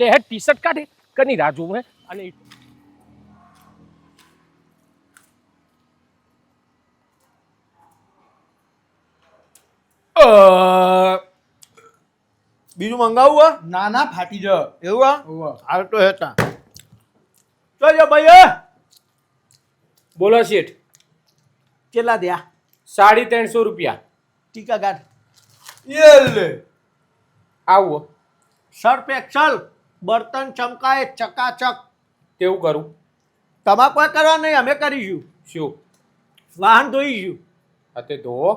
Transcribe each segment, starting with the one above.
લે હેડ T shirt કાઢે કની રાહ જોવું હે. અને બીજું મંગાવું હે? ના ના ફાટી જ એવું આ હાલ તો હેતા. ચાલો ભાઈ બોલો શેઠ. કેટલા દયા? સાડી ત્રણસો રૂપિયા. ટીકા ગાઢ યેલે આવો. સર્ફ એક્સલ બર્તન ચમકાય ચકાચક. તેવું કરું? તમારે કોઈ કરવા નહીં અમે કરીશું શું? વાહન ધોઈશું અતે ધોવો.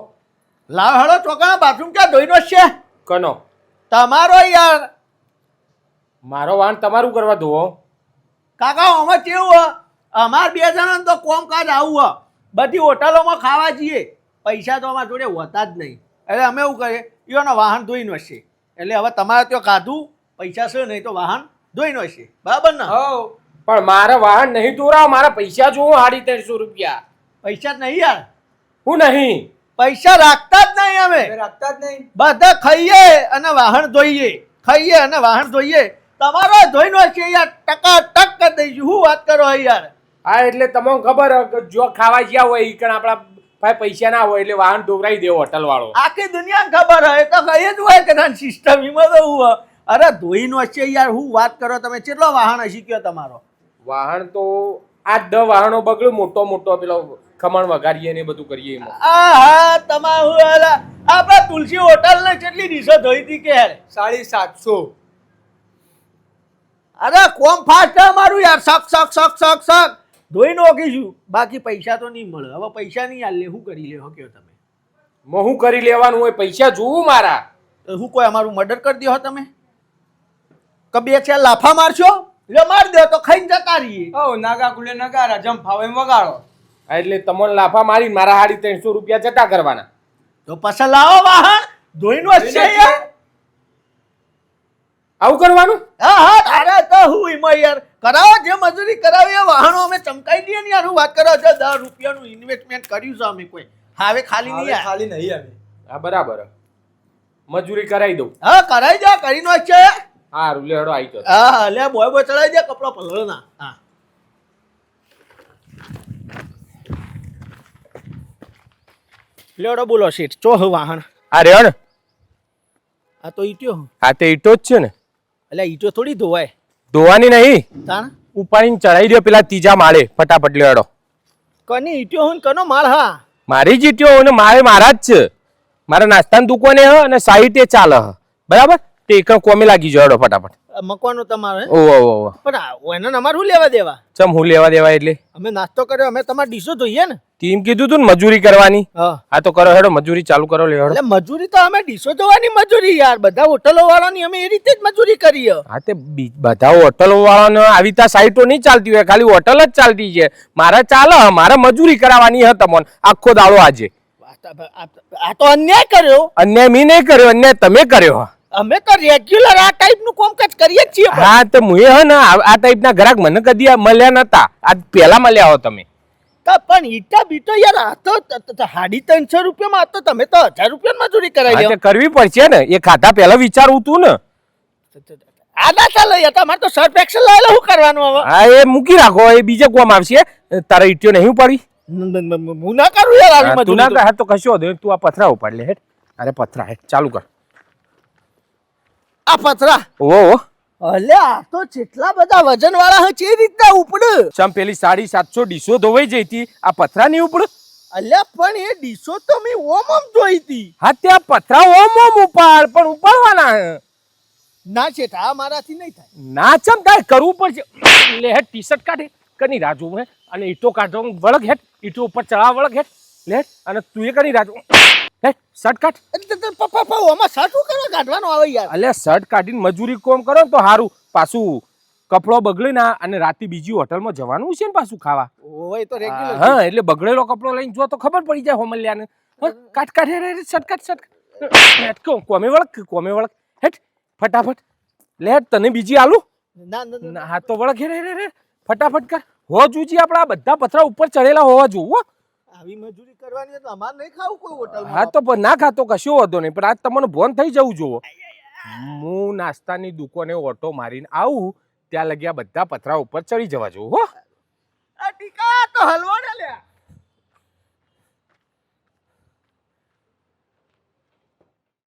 લાવ હળો ચોકડા બાથરૂમ ક્યાં ધોઈનો છે? કનો? તમારો યાર. મારો વાહન તમારું કરવા ધોવો. કાકા અમે કેવું હે અમાર બે જણા તો કોમકાજ આવું હ બધી હોટલોમાં ખાવા જઈએ. પૈસા તો અમારા જોડે હોતા જ નહીં. એટલે અમે એવું કરીએ ઈઓનો વાહન ધોઈને હશે એટલે હવે તમારે ત્યાં ખાધું? પૈસા છે નહીં તો વાહન ધોઈને છે બરાબર ને? હવ. પણ મારા વાહન નહીં ધોરાવ મારા પૈસા જોવો સાડી ત્રણસો રૂપિયા. પૈસા જ નહીં યાર. હું નહીં? પૈસા રાખતા જ નહીં અમે. રાખતા જ નહીં. બધા ખાઈએ અને વાહન ધોઈએ. ખાઈએ અને વાહન ધોઈએ. તમારો ધોઈનો છે યાર. ટકા ટક કરી દઈશું. શું વાત કરો હે યાર? હા એટલે તમને ખબર જો ખાવા જ્યાં હોય ઈ કણ આપણા ભાઈ પૈસા ના હોય એટલે વાહન દોરાઈ દેવો હોટલ વાળો. આખી દુનિયાને ખબર હોય તો કઈ જ હોય કે સિસ્ટમ એમાં તો હું હોય. અરે ધોઈનો છે યાર હું વાત કરો તમે કેટલો વાહન હશી કયો તમારો? વાહન તો આ દ વાહનો બગડ્યું મોટો મોટો પેલો ખમણ વગાડીએ ને બધું કરીએ આ હા તમારું આપણા તુલસી હોટલ ને કેટલી ડીશો ધોઈ હતી કે સાડી સાતસો. અરે કોમ ફાસ્ટ છે અમારું યાર શક શક શક શક શક. ધોઈ નોખીશું બાકી પૈસા તો નહીં મળે. હવે પૈસા નહીં હાલ હું કરી લે કયો તમે? માં હું કરી લેવાનું હોય પૈસા જોવું મારા. શું કોઈ અમારું મર્ડર કરી દો તમે? કે બે છે લાફા મારશો? એટલે માર દો તો ખાઈને જતા રહીએ. ઓ નાગા કુલે નગારા જમ ફાવે વગાડો. એટલે તમને લાફા મારી મારા હાડી ત્રણસો રૂપિયા જતા કરવાના. તો પછી લાવો વાહન. ધોઈનો છે આવું કરવાનું? હા હા તારે તો હું એમાં યાર કરાવો જે મજૂરી કરાવી એ વાહનો અમે ચમકાઈ દઈએ ને યાર. હું વાત કરો છો દસ રૂપિયાનું ઇન્વેસ્ટમેન્ટ કર્યું છે અમે કોઈ. હવે ખાલી નહીં ખાલી નહીં અમે. હા બરાબર. મજૂરી કરાવી દઉં. હા કરાઈ દો કરીને જ છે હારું લેડો આવી ગયો. હા લે બોય બોય ચડાવી દે કપડા પલળો ના હા લેડો બોલો સીટ ચો વાહન? આ રેણ આ તો ઈટ્યો હા. તે ઈટો જ છે ને. એટલે ઈટો થોડી ધોવાય. ધોવાની નહીં. તાણ? ઉપાડીને ચડાવી દો પેલા ત્રીજા માળે. ફટાફટ લેડો કની ઈટ્યો હું ને કનો માળ હા. મારી જ ઈટ્યો હું ને મારે મારા જ છે. મારા નાસ્તાની દુકાને હ અને સાઈટે ચાલે હ. બરાબર? તે એક કોમે લાગી જડો ફટાફટ. મકવાનો તમારે? ઓ ઓ ઓ પણ એને અમારે શું લેવા દેવા? ચમ હું લેવા દેવા એટલે? અમે નાસ્તો કર્યો અમે તમારે ડીશો જોઈએ ને. ટીમ કીધું તું ને મજૂરી કરવાની. હા. તો કરો હેડો મજૂરી ચાલુ કરો લે હેડો. મજૂરી તો અમે ડીશો જોવાની મજૂરી યાર. બધા હોટલો વાળાની અમે એ રીતે જ મજૂરી કરીએ. હા તે બધા હોટલો વાળાને આવી તા સાઈટો નહીં ચાલતી હોય ખાલી હોટલ જ ચાલતી છે. મારે ચાલે મારે મજૂરી કરાવવાની હ તમને આખો દાડો આજે. આ તો અન્યાય કર્યો. અન્યાય મી નહીં કર્યો અન્યાય તમે કર્યો હ. અમે તો રેગ્યુલર આ ટાઈપનું કામકાજ કરીએ જ છીએ હા તો મુએ હ ને આ ટાઈપના ગ્રાહક મને કદી મળ્યા નતા. આ પહેલા મળ્યા હો તમે. તો પણ ઈટા બીટો યાર આ તો સાડી ત્રણસો રૂપિયામાં આ તો તમે તો હજાર રૂપિયા મજૂરી હા, કરાવી તે કરવી પડશે ને. એ ખાતા પહેલા વિચારવું તું ને. આ ના ચાલે યાર તમારે તો સર્ફ એક્સેલ લાવેલો શું કરવાનું હવે? હા એ મૂકી રાખો એ બીજે કોમ આવશે. તારા ઈટીઓ નહીં પડી ન- ન- ન- હું ના કરું યાર આવી મજૂરી તું ના કર, તો કશો તું આ પથરા ઉપાડ લે હેઠ અરે પથરા હેઠ ચાલુ કર. આ પથરા ઓ અલ્યા અલે આ તો જેટલા બધા વજન વાળા છે એ રીતના ઉપડ. ચમ પેલી સાડી સાતસો ડીસો ધોવાઈ જઈ હતી આ પથરા નહીં ઉપડ? અલ્યા પણ એ ડીશો તો મેં ઓમ ઓમ જોઈ હતી. હા ત્યાં પથરા ઓમ ઓમ ઉપાડ પણ ઉપાડવાના હે. ના છે આ મારાથી નહીં થાય. ના ચમ તારે કરવું પડશે. લે હેઠ ટી શર્ટ કાઢે કની રાજુ હે અને ઈટો કાઢો વળગ હેઠ ઈટો ઉપર ચડાવ વળગ હેઠ. લે અને તું એ કની રાહ જોવું શર્ટ કાઢ. અરે તો- તો પપ્પા પપ્પા આમાં સાચું કરવા કાઢવાનું આવે યાર? અલ્યા શર્ટ કાઢીને મજૂરી કોમ કરો તો સારું પાછું કપડો બગડે ના અને રાતે બીજી હોટલમાં જવાનું છે ને પાછું ખાવા. ઓય તો રેગ્યુલર હા એટલે બગડેલો કપડો લઈને જો તો ખબર પડી જાય હોમલ્યાને. કાટ હેઠ હેઠ શર્ટ કાટ શર્ટ કો કોમે વળક કોમે વળક હેઠ ફટાફટ. લે તને બીજી આલુ? ના ના, હા તો વળક હેઠ રે હેઠ હેઠ. ફટાફટ કર. હો જુજી આપણા બધા પથરા ઉપર ચડેલા હોવા જોવું હો. આવી મજૂરી કરવાની તો અમાર નહીં ખાવું કોઈ હોટલ હા તો પણ ના ખાતો કશો વાંધો નહીં? પણ આજ તમને ભોન થઈ જવું જોવો હું નાસ્તાની દુકાને ઓટો મારીને આવું ત્યાં લગ્યા બધા પથરા ઉપર ચડી જવા જોઉં હો. ટીકા તો હલવાડે